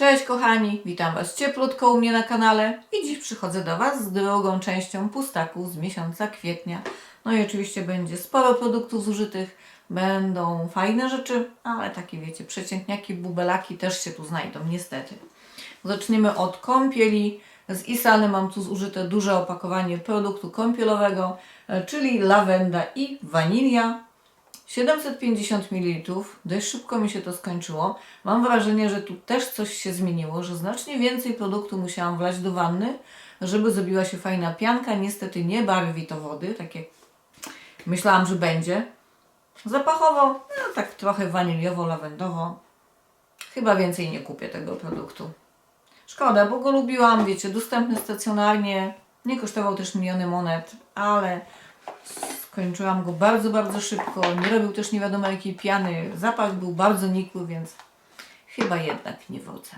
Cześć kochani, witam Was cieplutko u mnie na kanale i dziś przychodzę do Was z drugą częścią pustaków z miesiąca kwietnia. No i oczywiście będzie sporo produktów zużytych, będą fajne rzeczy, ale takie wiecie, przeciętniaki, bubelaki też się tu znajdą niestety. Zaczniemy od kąpieli. Z Isany mam tu zużyte duże opakowanie produktu kąpielowego, e, czyli lawenda i wanilia. 750 ml, dość szybko mi się to skończyło. Mam wrażenie, że tu też coś się zmieniło, że znacznie więcej produktu musiałam wlać do wanny, żeby zrobiła się fajna pianka. Niestety nie barwi to wody, tak jak myślałam, że będzie. Zapachowo, no tak trochę waniliowo-lawendowo. Chyba więcej nie kupię tego produktu. Szkoda, bo go lubiłam, wiecie, dostępny stacjonarnie. Nie kosztował też miliony monet, ale skończyłam go bardzo, bardzo szybko. Nie robił też nie wiadomo jakiej piany. Zapach był bardzo nikły, więc chyba jednak nie wrócę.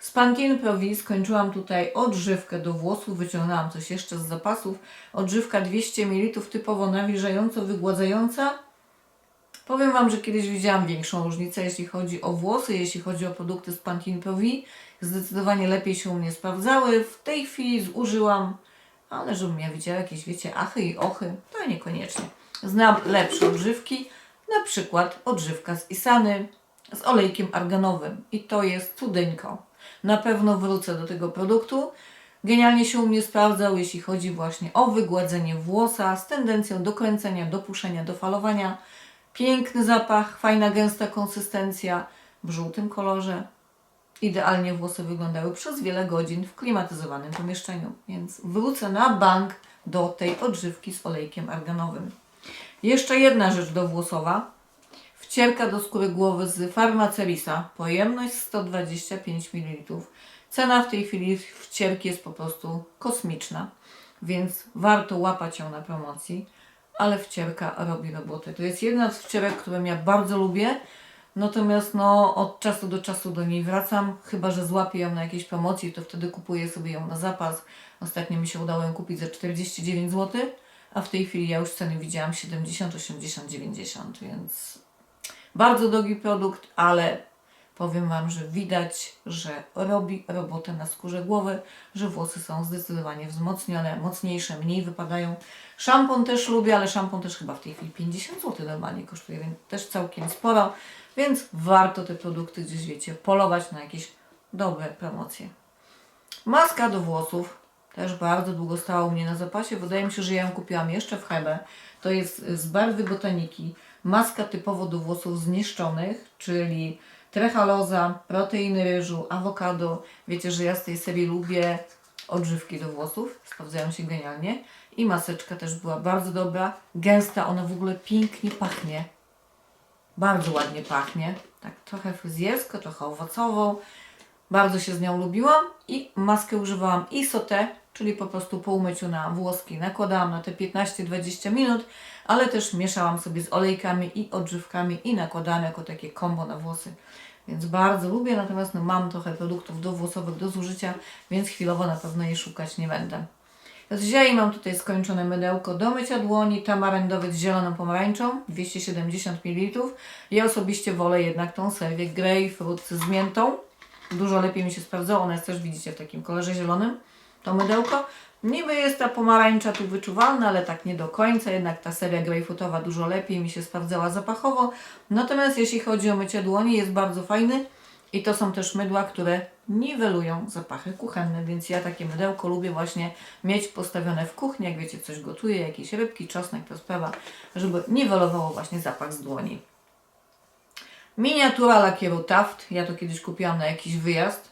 Z Pantene Pro V skończyłam tutaj odżywkę do włosów, wyciągnęłam coś jeszcze z zapasów. Odżywka 200 ml, typowo nawilżająco-wygładzająca. Powiem Wam, że kiedyś widziałam większą różnicę, jeśli chodzi o włosy, jeśli chodzi o produkty z Pantene Pro V. Zdecydowanie lepiej się u mnie sprawdzały. W tej chwili zużyłam, ale żebym ja widziała jakieś, wiecie, achy i ochy, to niekoniecznie. Znam lepsze odżywki, na przykład odżywka z Isany z olejkiem arganowym i to jest cudeńko. Na pewno wrócę do tego produktu. Genialnie się u mnie sprawdzał, jeśli chodzi właśnie o wygładzenie włosa z tendencją do kręcenia, do puszenia, do falowania. Piękny zapach, fajna, gęsta konsystencja w żółtym kolorze. Idealnie włosy wyglądały przez wiele godzin w klimatyzowanym pomieszczeniu, więc wrócę na bank do tej odżywki z olejkiem arganowym. Jeszcze jedna rzecz dowłosowa. Wcierka do skóry głowy z Farmacerisa. Pojemność 125 ml. Cena w tej chwili wcierki jest po prostu kosmiczna, więc warto łapać ją na promocji, ale wcierka robi robotę. To jest jedna z wcierek, którą ja bardzo lubię, natomiast no, od czasu do czasu do niej wracam, chyba że złapię ją na jakiejś promocji, to wtedy kupuję sobie ją na zapas. Ostatnio mi się udało ją kupić za 49 zł, a w tej chwili ja już ceny widziałam 70, 80, 90, więc bardzo drogi produkt, ale powiem Wam, że widać, że robi robotę na skórze głowy, że włosy są zdecydowanie wzmocnione, mocniejsze, mniej wypadają. Szampon też lubię, ale szampon też chyba w tej chwili 50 zł normalnie kosztuje, więc też całkiem sporo, więc warto te produkty gdzieś, wiecie, polować na jakieś dobre promocje. Maska do włosów też bardzo długo stała u mnie na zapasie. Wydaje mi się, że ja ją kupiłam jeszcze w Hebe. To jest z barwy botaniki. Maska typowo do włosów zniszczonych, czyli trechaloza, proteiny ryżu, awokado. Wiecie, że ja z tej serii lubię odżywki do włosów. Sprawdzają się genialnie. I maseczka też była bardzo dobra. Gęsta, ona w ogóle pięknie pachnie. Bardzo ładnie pachnie. Tak trochę fryzjersko, trochę owocowo. Bardzo się z nią lubiłam i maskę używałam i sotę, czyli po prostu po umyciu na włoski nakładałam na te 15-20 minut, ale też mieszałam sobie z olejkami i odżywkami i nakładałam jako takie kombo na włosy. Więc bardzo lubię, natomiast no, mam trochę produktów dowłosowych do zużycia, więc chwilowo na pewno jej szukać nie będę. Z mam tutaj skończone mydełko do mycia dłoni, tamarendowy z zieloną pomarańczą, 270 ml. Ja osobiście wolę jednak tą serię Greyfruit z miętą. Dużo lepiej mi się sprawdzało, ona jest też widzicie w takim kolorze zielonym, to mydełko. Niby jest ta pomarańcza tu wyczuwalna, ale tak nie do końca, jednak ta seria grejpfrutowa dużo lepiej mi się sprawdzała zapachowo. Natomiast jeśli chodzi o mycie dłoni, jest bardzo fajny i to są też mydła, które niwelują zapachy kuchenne, więc ja takie mydełko lubię właśnie mieć postawione w kuchni, jak wiecie, coś gotuję, jakieś rybki, czosnek, to sprawa, żeby niwelowało właśnie zapach z dłoni. Miniatura lakieru Taft. Ja to kiedyś kupiłam na jakiś wyjazd.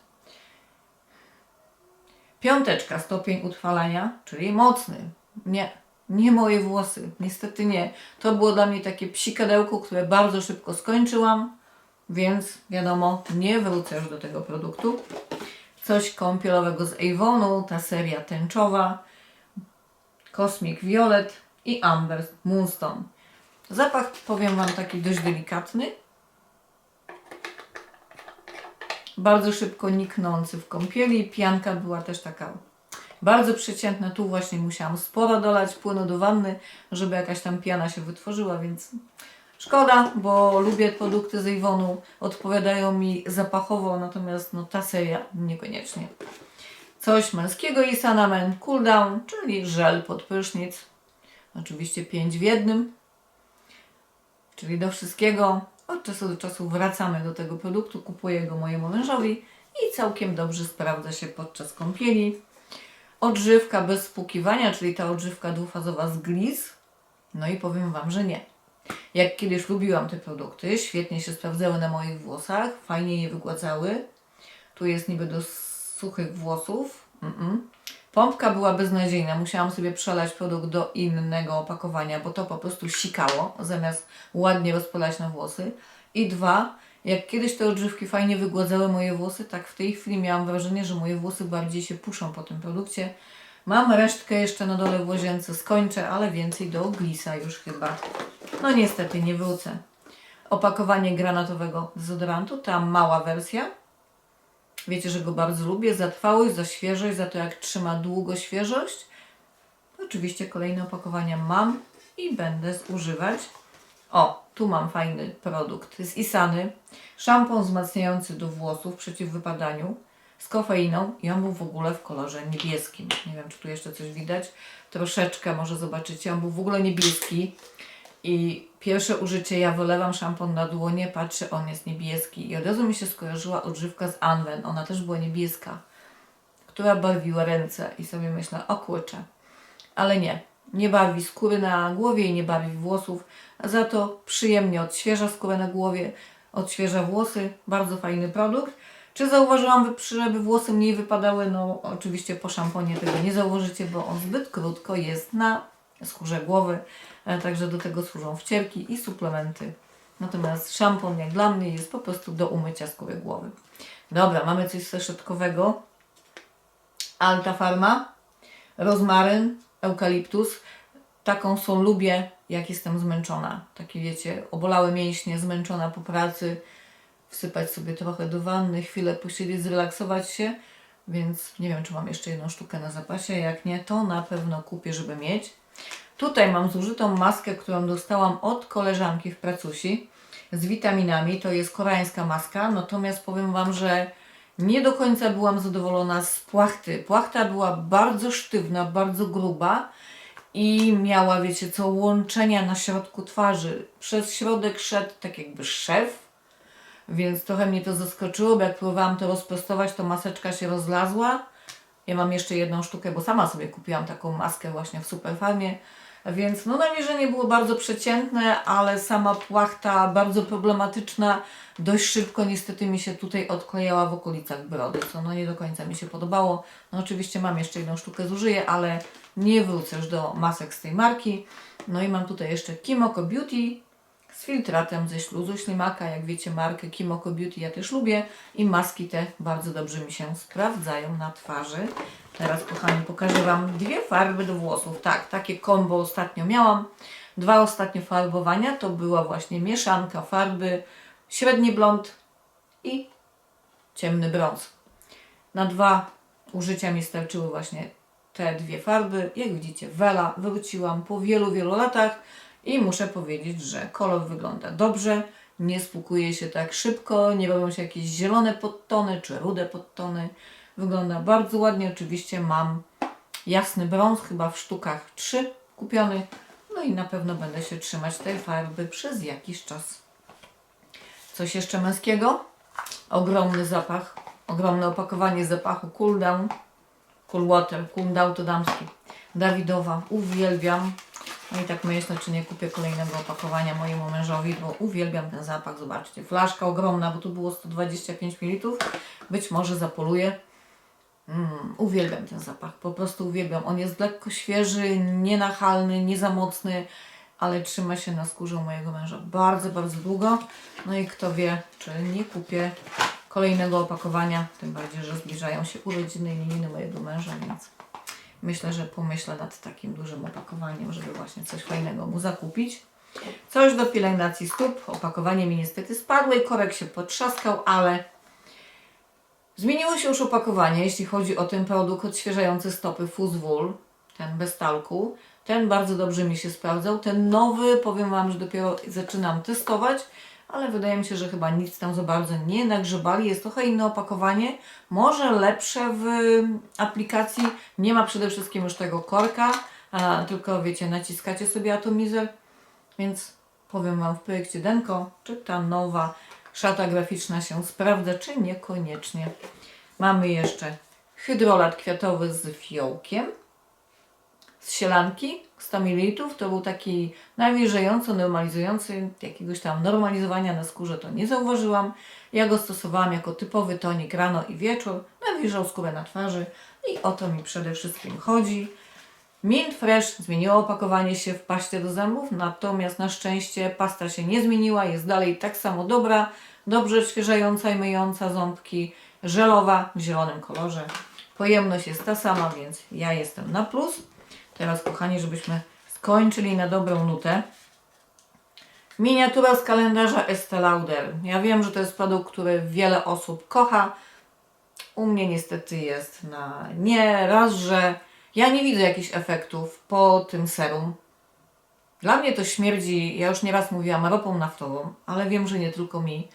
Piąteczka, stopień utrwalania, czyli mocny. Nie, nie moje włosy. Niestety nie. To było dla mnie takie psikadełko, które bardzo szybko skończyłam, więc wiadomo, nie wrócę już do tego produktu. Coś kąpielowego z Avonu, ta seria tęczowa, Cosmic Violet i Amber Moonstone. Zapach, powiem Wam, taki dość delikatny, bardzo szybko niknący w kąpieli. Pianka była też taka bardzo przeciętna. Tu właśnie musiałam sporo dolać płynu do wanny, żeby jakaś tam piana się wytworzyła, więc Szkoda, bo lubię produkty z Avonu, odpowiadają mi zapachowo, natomiast no, ta seria niekoniecznie. Coś męskiego i Sanamen Cool Down, czyli żel pod prysznic. Oczywiście 5 w jednym. Czyli do wszystkiego od czasu do czasu wracamy do tego produktu, kupuję go mojemu mężowi i całkiem dobrze sprawdza się podczas kąpieli. Odżywka bez spłukiwania, czyli ta odżywka dwufazowa z Gliss. No i powiem Wam, że nie. Jak kiedyś lubiłam te produkty, świetnie się sprawdzały na moich włosach, fajnie je wygładzały. Tu jest niby do suchych włosów. Mm-mm. Pompka była beznadziejna. Musiałam sobie przelać produkt do innego opakowania, bo to po prostu sikało, zamiast ładnie rozpalać na włosy. I dwa, jak kiedyś te odżywki fajnie wygładzały moje włosy, tak w tej chwili miałam wrażenie, że moje włosy bardziej się puszą po tym produkcie. Mam resztkę jeszcze na dole w łazience, skończę, ale więcej do glisa już chyba. No niestety nie wrócę. Opakowanie granatowego dezodorantu, ta mała wersja. Wiecie, że go bardzo lubię. Za trwałość, za świeżość, za to jak trzyma długo świeżość. Oczywiście kolejne opakowania mam i będę zużywać. O, tu mam fajny produkt z Isany. Szampon wzmacniający do włosów przeciw wypadaniu z kofeiną i on był w ogóle w kolorze niebieskim. Nie wiem, czy tu jeszcze coś widać. Troszeczkę może zobaczycie. On był w ogóle niebieski i pierwsze użycie ja wylewam szampon na dłonie, patrzę, on jest niebieski i od razu mi się skojarzyła odżywka z Anwen. Ona też była niebieska, która barwiła ręce i sobie myślę, o kurczę. Ale nie, nie barwi skóry na głowie i nie barwi włosów, a za to przyjemnie odświeża skórę na głowie, odświeża włosy. Bardzo fajny produkt. Czy zauważyłam, żeby włosy mniej wypadały? No oczywiście po szamponie tego nie zauważycie, bo on zbyt krótko jest na skórze głowy, e, także do tego służą wcierki i suplementy. Natomiast szampon jak dla mnie jest po prostu do umycia skóry głowy. Dobra, mamy coś saszetkowego. Alta Farma, rozmaryn, eukaliptus. Taką są lubię, jak jestem zmęczona. Takie wiecie, obolałe mięśnie, zmęczona po pracy. Wsypać sobie trochę do wanny, chwilę posiedzieć, zrelaksować się. Więc nie wiem, czy mam jeszcze jedną sztukę na zapasie. Jak nie, to na pewno kupię, żeby mieć. Tutaj mam zużytą maskę, którą dostałam od koleżanki w pracusi z witaminami. To jest koreańska maska, natomiast powiem Wam, że nie do końca byłam zadowolona z płachty. Płachta była bardzo sztywna, bardzo gruba i miała, wiecie co, łączenia na środku twarzy. Przez środek szedł tak jakby szef, więc trochę mnie to zaskoczyło, bo jak próbowałam to rozprostować, to maseczka się rozlazła. Ja mam jeszcze jedną sztukę, bo sama sobie kupiłam taką maskę właśnie w Superfarmie. Więc no namierzenie było bardzo przeciętne, ale sama płachta bardzo problematyczna. Dość szybko niestety mi się tutaj odklejała w okolicach brody, co no nie do końca mi się podobało. No oczywiście mam jeszcze jedną sztukę zużyję, ale nie wrócę już do masek z tej marki. No i mam tutaj jeszcze Kimoko Beauty z filtratem ze śluzu ślimaka. Jak wiecie markę Kimoko Beauty ja też lubię i maski te bardzo dobrze mi się sprawdzają na twarzy. Teraz kochani pokażę Wam dwie farby do włosów. Tak, takie kombo ostatnio miałam. Dwa ostatnie farbowania to była właśnie mieszanka farby średni blond i ciemny brąz. Na dwa użycia mi starczyły właśnie te dwie farby. Jak widzicie, Wela wróciłam po wielu, wielu latach i muszę powiedzieć, że kolor wygląda dobrze, nie spłukuje się tak szybko, nie robią się jakieś zielone podtony czy rude podtony. Wygląda bardzo ładnie. Oczywiście mam jasny brąz, chyba w sztukach 3 kupiony. No i na pewno będę się trzymać tej farby przez jakiś czas. Coś jeszcze męskiego? Ogromny zapach, ogromne opakowanie zapachu Cool Down. Cool Water, Cool Down to damski. Dawidowa, uwielbiam. No i tak myślę, czy nie kupię kolejnego opakowania mojemu mężowi, bo uwielbiam ten zapach. Zobaczcie, flaszka ogromna, bo tu było 125 ml. Być może zapoluję. Mm, uwielbiam ten zapach, po prostu uwielbiam. On jest lekko świeży, nienachalny, nie za mocny, ale trzyma się na skórze u mojego męża bardzo, bardzo długo. No i kto wie, czy nie kupię kolejnego opakowania, tym bardziej, że zbliżają się urodziny i imieniny mojego męża, więc myślę, że pomyślę nad takim dużym opakowaniem, żeby właśnie coś fajnego mu zakupić. Coś do pielęgnacji stóp. Opakowanie mi niestety spadło i korek się potrzaskał, ale zmieniło się już opakowanie, jeśli chodzi o ten produkt odświeżający stopy Fuzz Wool, ten bez talku. Ten bardzo dobrze mi się sprawdzał. Ten nowy, powiem Wam, że dopiero zaczynam testować, ale wydaje mi się, że chyba nic tam za bardzo nie nagrzebali. Jest trochę inne opakowanie, może lepsze w aplikacji. Nie ma przede wszystkim już tego korka, tylko wiecie, naciskacie sobie atomizer, więc powiem Wam w projekcie Denko, czy ta nowa szata graficzna się sprawdza, czy niekoniecznie. Mamy jeszcze hydrolat kwiatowy z fiołkiem z sielanki 100 ml. To był taki nawilżający, normalizujący, jakiegoś tam normalizowania na skórze to nie zauważyłam. Ja go stosowałam jako typowy tonik rano i wieczór. Nawilżał skórę na twarzy i o to mi przede wszystkim chodzi. Mint Fresh zmieniło opakowanie się w paście do zębów, natomiast na szczęście pasta się nie zmieniła, jest dalej tak samo dobra, dobrze odświeżająca i myjąca ząbki, żelowa w zielonym kolorze. Pojemność jest ta sama, więc ja jestem na plus. Teraz, kochani, żebyśmy skończyli na dobrą nutę. Miniatura z kalendarza Estee Lauder. Ja wiem, że to jest produkt, który wiele osób kocha. U mnie niestety jest na nie. Raz, że ja nie widzę jakichś efektów po tym serum. Dla mnie to śmierdzi, ja już nieraz mówiłam, ropą naftową, ale wiem, że nie tylko mi.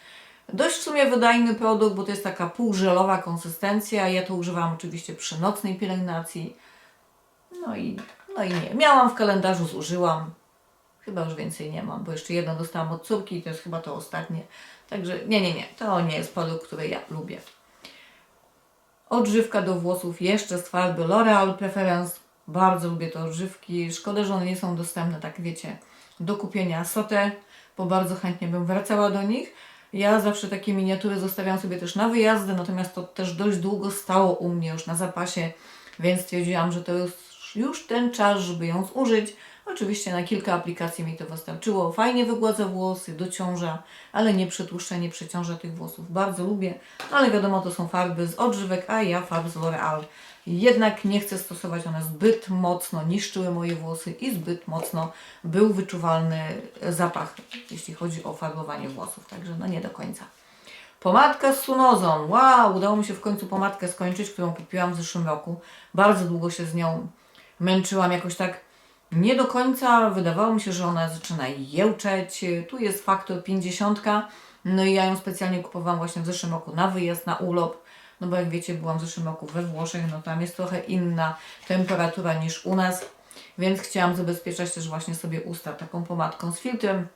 Dość w sumie wydajny produkt, bo to jest taka półżelowa konsystencja. Ja to używam oczywiście przy nocnej pielęgnacji. No i, no i nie. Miałam w kalendarzu, zużyłam. Chyba już więcej nie mam, bo jeszcze jedno dostałam od córki i to jest chyba to ostatnie. Także nie, nie, nie. To nie jest produkt, który ja lubię. Odżywka do włosów jeszcze z farby L'Oreal Preference. Bardzo lubię te odżywki. Szkoda, że one nie są dostępne, tak wiecie, do kupienia sotę, bo bardzo chętnie bym wracała do nich. Ja zawsze takie miniatury zostawiam sobie też na wyjazdy, natomiast to też dość długo stało u mnie już na zapasie, więc stwierdziłam, że to już, już ten czas, żeby ją zużyć. Oczywiście na kilka aplikacji mi to wystarczyło. Fajnie wygładza włosy, dociąża, ale nie przetłuszcza, nie przeciąża tych włosów. Bardzo lubię, ale wiadomo, to są farby z odżywek, a ja farb z L'Oreal. Jednak nie chcę stosować, one zbyt mocno niszczyły moje włosy i zbyt mocno był wyczuwalny zapach, jeśli chodzi o farbowanie włosów. Także no nie do końca. Pomadka z Sunozą. Wow, udało mi się w końcu pomadkę skończyć, którą kupiłam w zeszłym roku. Bardzo długo się z nią męczyłam, jakoś tak nie do końca. Wydawało mi się, że ona zaczyna jełczeć. Tu jest faktor 50. No i ja ją specjalnie kupowałam właśnie w zeszłym roku na wyjazd, na urlop. No bo jak wiecie, byłam w zeszłym roku we Włoszech, no tam jest trochę inna temperatura niż u nas. Więc chciałam zabezpieczać też właśnie sobie usta taką pomadką z filtrem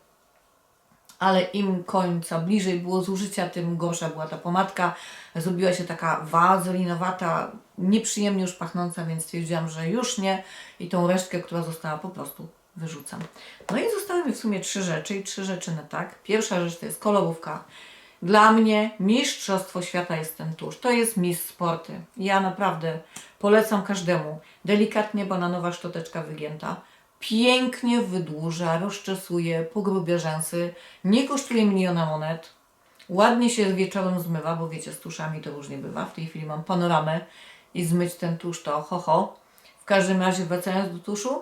ale im końca bliżej było zużycia, tym gorsza była ta pomadka. Zrobiła się taka wazelinowata, nieprzyjemnie już pachnąca, więc stwierdziłam, że już nie i tą resztkę, która została, po prostu wyrzucam. No i zostały mi w sumie trzy rzeczy i trzy rzeczy na tak. Pierwsza rzecz to jest kolorówka. Dla mnie mistrzostwo świata jest ten tusz. To jest Miss Sporty. Ja naprawdę polecam każdemu. Delikatnie bananowa szczoteczka wygięta pięknie wydłuża, rozczesuje, pogrubia rzęsy, nie kosztuje miliona monet, ładnie się wieczorem zmywa, bo wiecie, z tuszami to różnie bywa. W tej chwili mam panoramę i zmyć ten tusz to ho, ho. W każdym razie wracając do tuszu,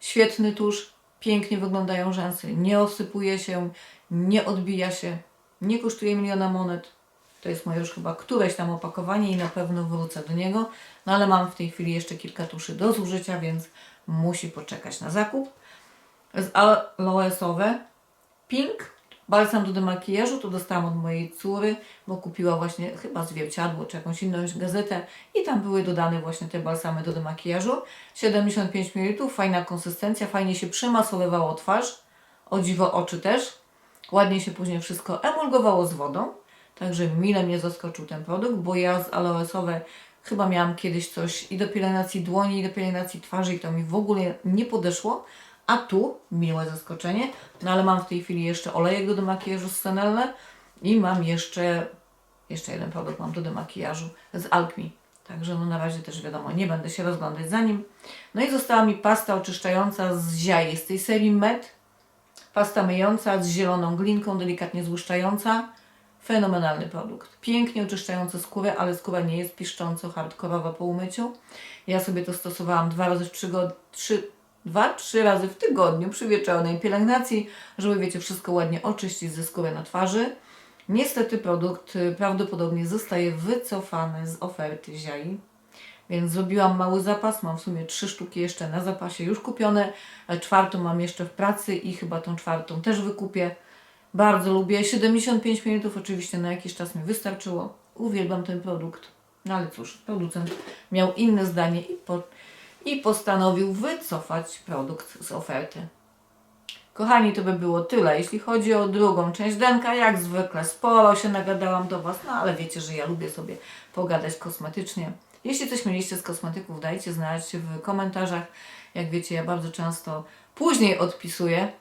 świetny tusz, pięknie wyglądają rzęsy, nie osypuje się, nie odbija się, nie kosztuje miliona monet. To jest moje już chyba któreś tam opakowanie i na pewno wrócę do niego. No ale mam w tej chwili jeszcze kilka tuszy do zużycia, więc musi poczekać na zakup. Aloesowe Pink, balsam do demakijażu, to dostałam od mojej córy, bo kupiła właśnie chyba zwierciadło czy jakąś inną gazetę i tam były dodane właśnie te balsamy do demakijażu. 75 ml, fajna konsystencja, fajnie się przymasowywało twarz, o dziwo oczy też. Ładnie się później wszystko emulgowało z wodą, także mile mnie zaskoczył ten produkt, bo ja z aloesowe Chyba miałam kiedyś coś i do pielęgnacji dłoni, i do pielęgnacji twarzy i to mi w ogóle nie podeszło. A tu miłe zaskoczenie. No ale mam w tej chwili jeszcze olejek do demakijażu z Senelle i mam jeszcze, jeszcze jeden produkt mam do demakijażu z Alchemy. Także no na razie też wiadomo, nie będę się rozglądać za nim. No i została mi pasta oczyszczająca z ziai z tej serii Med. Pasta myjąca z zieloną glinką, delikatnie złuszczająca. Fenomenalny produkt. Pięknie oczyszczający skórę, ale skóra nie jest piszcząco hardkorowa po umyciu. Ja sobie to stosowałam dwa razy w go, trzy, dwa, trzy razy w tygodniu przy wieczornej pielęgnacji, żeby wiecie, wszystko ładnie oczyścić ze skóry na twarzy. Niestety produkt y, prawdopodobnie zostaje wycofany z oferty Ziai. Więc zrobiłam mały zapas, mam w sumie trzy sztuki jeszcze na zapasie już kupione, a czwartą mam jeszcze w pracy i chyba tą czwartą też wykupię. Bardzo lubię. 75 minut oczywiście na jakiś czas mi wystarczyło. Uwielbiam ten produkt. No ale cóż, producent miał inne zdanie i, po, i postanowił wycofać produkt z oferty. Kochani, to by było tyle. Jeśli chodzi o drugą część denka, jak zwykle sporo się nagadałam do Was, no ale wiecie, że ja lubię sobie pogadać kosmetycznie. Jeśli coś mieliście z kosmetyków, dajcie znać w komentarzach. Jak wiecie, ja bardzo często później odpisuję,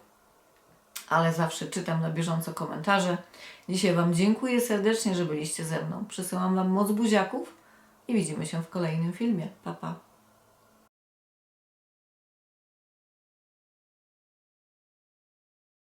ale zawsze czytam na bieżąco komentarze. Dzisiaj Wam dziękuję serdecznie, że byliście ze mną. Przesyłam Wam moc buziaków i widzimy się w kolejnym filmie. Pa, pa.